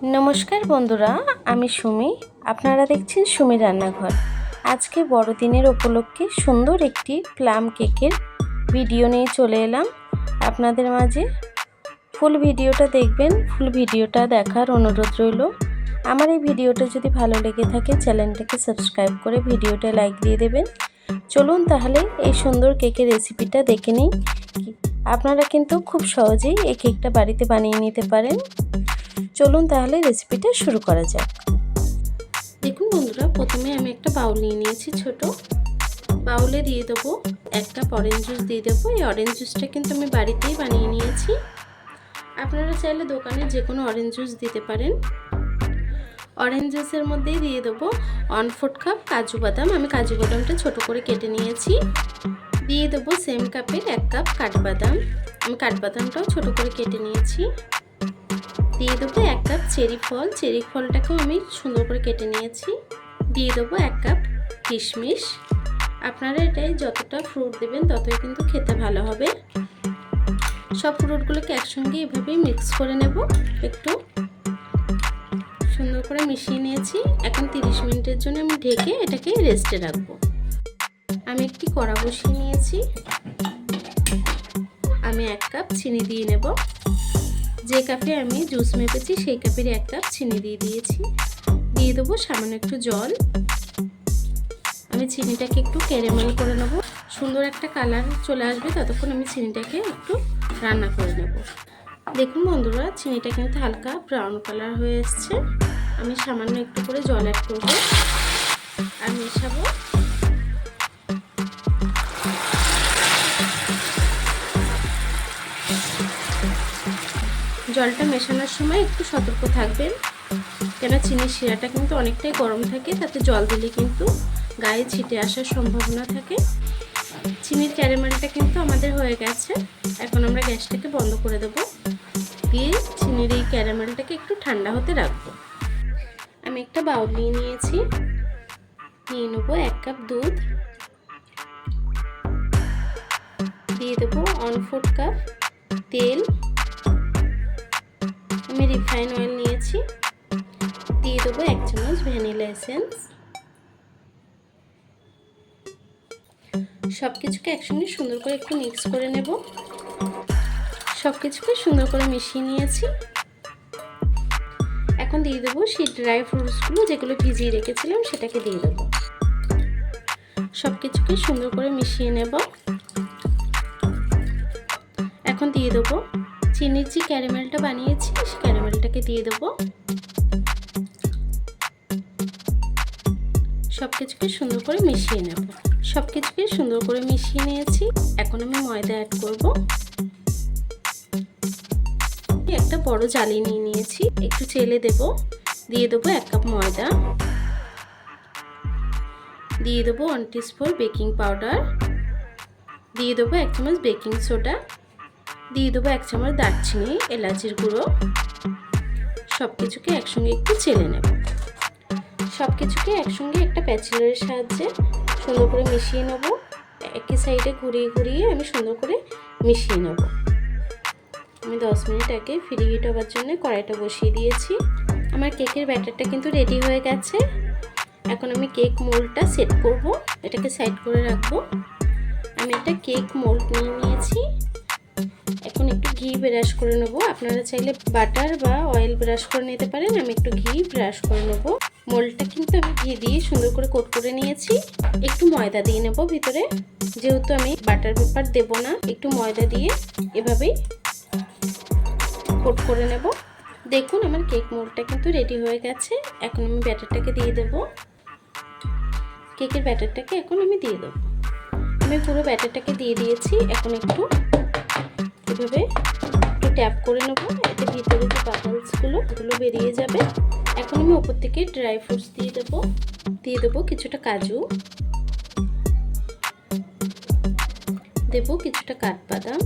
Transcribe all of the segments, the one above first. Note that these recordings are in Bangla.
নমস্কার বন্ধুরা, আমি সুমি। আপনারা দেখছেন সুমি রান্নাঘর। আজকে বড়দিনের উপলক্ষে সুন্দর একটি প্লাম কেকের ভিডিও নিয়ে চলে এলাম। আপনাদের মাঝে ফুল ভিডিওটা দেখবেন, ফুল ভিডিওটা দেখার অনুরোধ রইল। আমার এই ভিডিওটা যদি ভালো লেগে থাকে, চ্যানেলটাকে সাবস্ক্রাইব করে ভিডিওটা লাইক দিয়ে দেবেন। চলুন তাহলে এই সুন্দর কেকের রেসিপিটা দেখে নিই। আপনারা কিন্তু খুব সহজেই এই কেকটা বাড়িতে বানিয়ে নিতে পারেন। চলুন তাহলে রেসিপিটা শুরু করা যাক। দেখুন বন্ধুরা, প্রথমে আমি একটা বাউল নিয়ে নিয়েছি ছোট। বাউলে দিয়ে দেবো এক কাপ অরেঞ্জ জুস দিয়ে দেবো। এই অরেঞ্জ জুসটা কিন্তু আমি বাড়িতেই বানিয়ে নিয়েছি। আপনারা চাইলে দোকানে যে কোনো অরেঞ্জ জুস দিতে পারেন। অরেঞ্জ জুসের মধ্যেই দিয়ে দেবো ওয়ান ফোর্থ কাপ কাজু বাদাম। আমি কাজু বাদামটা ছোট করে কেটে নিয়েছি। দিয়ে দেবো সেম কাপের এক কাপ কাঠবাদাম। আমি কাঠবাদামটাও ছোট করে কেটে নিয়েছি। দিয়ে দেবো এক কাপ চেরি ফল। চেরি ফলটাকেও আমি সুন্দর করে কেটে নিয়েছি। দিয়ে দেবো এক কাপ কিশমিশ। আপনারা এটাই যতটা ফ্রুট দেবেন, ততই কিন্তু খেতে ভালো হবে। সব ফ্রুটগুলোকে একসঙ্গে এভাবেই মিক্স করে নেব। একটু সুন্দর করে মিশিয়ে নিয়েছি। এখন তিরিশ মিনিটের জন্য আমি ঢেকে এটাকে রেস্টে রাখব। আমি একটি কড়া বসিয়ে নিয়েছি। আমি এক কাপ চিনি দিয়ে নেব। যে কাপে আমি জুস মেপেছি, সেই কাপের এক কাপ চিনি দিয়ে দিয়েছি। দিয়ে দেবো সামান্য একটু জল। আমি চিনিটাকে একটু ক্যারেমেল করে নেব। সুন্দর একটা কালার চলে আসবে, ততক্ষণ আমি চিনিটাকে একটু রান্না করে নেব। দেখুন বন্ধুরা, চিনিটা কিন্তু হালকা ব্রাউন কালার হয়ে এসছে। আমি সামান্য একটু করে জল অ্যাড করব। আর মেশাবো। জলটা মেশানোর সময় একটু সতর্ক থাকবেন। কেন চিনির শিরাটা কিন্তু অনেকটাই গরম থাকে, তাতে জল দিলে কিন্তু গায়ে ছিটে আসার সম্ভাবনা থাকে। চিনির ক্যারামেলটা কিন্তু আমাদের হয়ে গেছে। এখন আমরা গ্যাসটাকে বন্ধ করে দেব। দিয়ে চিনির এই ক্যারামেলটাকে একটু ঠান্ডা হতে রাখব। আমি একটা বাউল নিয়ে নিয়েছি। নিয়ে নেব এক কাপ দুধ। দিয়ে দেবো ওয়ান ফোর্থ কাপ তেল। রিফাইন অয়েল নিয়েছি। দিয়ে দেবো এক চামচ ভ্যানিলা এসেন্স সব কিছুকে একসঙ্গে সুন্দর করে একটু মিক্স করে নেব। সব কিছুকে সুন্দর করে মিশিয়ে নিয়েছি। এখন দিয়ে দেবো সেই ড্রাই ফ্রুটসগুলো যেগুলো ভিজিয়ে রেখেছিলাম সেটাকে দিয়ে দেবো। সব কিছুকে সুন্দর করে মিশিয়ে নেব। এখন দিয়ে দেবো চিনির যে ক্যারামেলটা বানিয়েছি সেই ক্যারামেলটাকে দিয়ে দেবো। সব কিছুকে সুন্দর করে মিশিয়ে নেব। সব কিছুকে সুন্দর করে মিশিয়ে নিয়েছি। এখন আমি ময়দা অ্যাড করব। একটা বড় জালি নিয়ে নিয়েছি। একটু চেলে দেব। দিয়ে দেবো এক কাপ ময়দা। দিয়ে দেবো ওয়ান টিস্পুন বেকিং পাউডার দিয়ে দেবো এক চামচ বেকিং সোডা দিয়ে দেবো এক চামচ দারচিনি, এলাচির গুঁড়ো। সব কিছুকে একসঙ্গে একটু চেলে নেব। সব কিছুকে একসঙ্গে একটা প্যাচেলের সাহায্যে সুন্দর করে মিশিয়ে নেব। একই সাইডে ঘুরিয়ে ঘুরিয়ে আমি সুন্দর করে মিশিয়ে নেব। আমি দশ মিনিট আগে ফ্রি হিট হওয়ার জন্য কড়াইটা বসিয়ে দিয়েছি। আমার কেকের ব্যাটারটা কিন্তু রেডি হয়ে গেছে। এখন আমি কেক মোল্ডটা সেট করব। এটাকে সাইড করে রাখব। আমি একটা কেক মোল্ড নিয়ে নিয়েছি। এখন একটু ঘি ব্রাশ করে নেব। আপনারা চাইলে বাটার বা অয়েল ব্রাশ করে নিতে পারেন। আমি একটু ঘি ব্রাশ করে নেব। মোলটা কিন্তু আমি ঘি দিয়ে সুন্দর করে কোট করে নিয়েছি। একটু ময়দা দিয়ে নেব ভিতরে। যেহেতু আমি বাটার পেপার দেব না, একটু ময়দা দিয়ে এভাবেই কোট করে নেব। দেখুন, আমার কেক মোলটা কিন্তু রেডি হয়ে গেছে। এখন আমি ব্যাটারটাকে দিয়ে দেব। কেকের ব্যাটারটাকে এখন আমি দিয়ে দেবো। আমি পুরো ব্যাটারটাকে দিয়ে দিয়েছি। এখন একটু ট্যাপ করে নেব। এতে ভিতরে যে বাবলসগুলো ওগুলো বেরিয়ে যাবে। এখন আমি ওপর থেকে ড্রাই ফ্রুটস দিয়ে দেবো। দিয়ে দেবো কিছুটা কাজু। দেব কিছুটা কাঠবাদাম।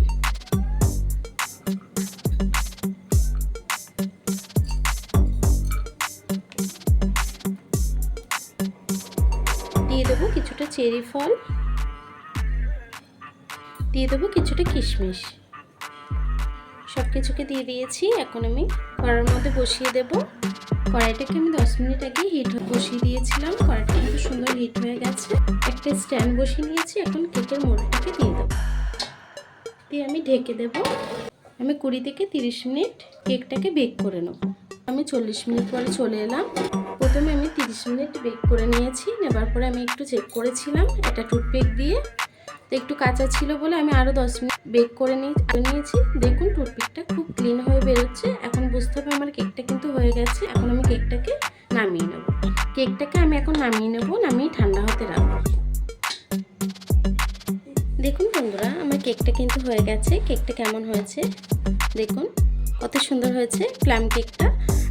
দিয়ে দেবো কিছুটা চেরি ফল। দিয়ে দেবো কিছুটা কিশমিশ। সব কিছুকে দিয়ে দিয়েছি। এখন আমি কড়ার মধ্যে বসিয়ে দেবো। কড়াইটাকে আমি দশ মিনিট আগে হিট বসিয়ে দিয়েছিলাম। কড়াইটা কিন্তু সুন্দর হিট হয়ে গেছে। একটা স্ট্যান্ড বসিয়ে নিয়েছি। এখন কেকের মোড়টাকে দিয়ে দেবো। দিয়ে আমি ঢেকে দেব। আমি কুড়ি থেকে তিরিশ মিনিট কেকটাকে বেক করে নেব। আমি চল্লিশ মিনিট পরে চলে এলাম। প্রথমে আমি তিরিশ মিনিট বেক করে নিয়েছি। নেবার পরে আমি একটু চেক করেছিলাম। এটা টুথপেক দিয়ে তো একটু কাঁচা ছিল বলে আমি আরও দশ মিনিট বেক করে নিয়ে নিয়েছি। দেখুন, টুথপিকটা খুব ক্লিন হয়ে বেরোচ্ছে। এখন বুঝতে হবে আমার কেকটা কিন্তু হয়ে গেছে। এখন আমি কেকটাকে নামিয়ে নেব। কেকটাকে আমি এখন নামিয়ে নেব, নামিয়ে ঠান্ডা হতে রাখব। দেখুন বন্ধুরা, আমার কেকটা কিন্তু হয়ে গেছে। কেকটা কেমন হয়েছে? দেখুন, কত সুন্দর হয়েছে প্লাম কেকটা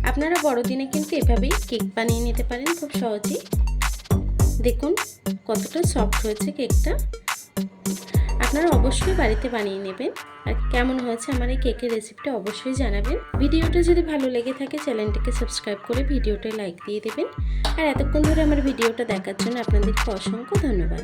আপনারা বড়দিনে কিন্তু এভাবেই কেক বানিয়ে নিতে পারেন খুব সহজেই। দেখুন, কতটা সফট হয়েছে কেকটা আপনারা অবশ্যই বাড়িতে বানিয়ে নেবেন। আর কেমন হয়েছে আমার এই কেকের রেসিপিটা অবশ্যই জানাবেন। ভিডিওটা যদি ভালো লেগে থাকে, চ্যানেলটিকে সাবস্ক্রাইব করে ভিডিওটা লাইক দিয়ে দেবেন। আর এতক্ষণ ধরে আমার ভিডিওটা দেখার জন্য আপনাদেরকে অসংখ্য ধন্যবাদ।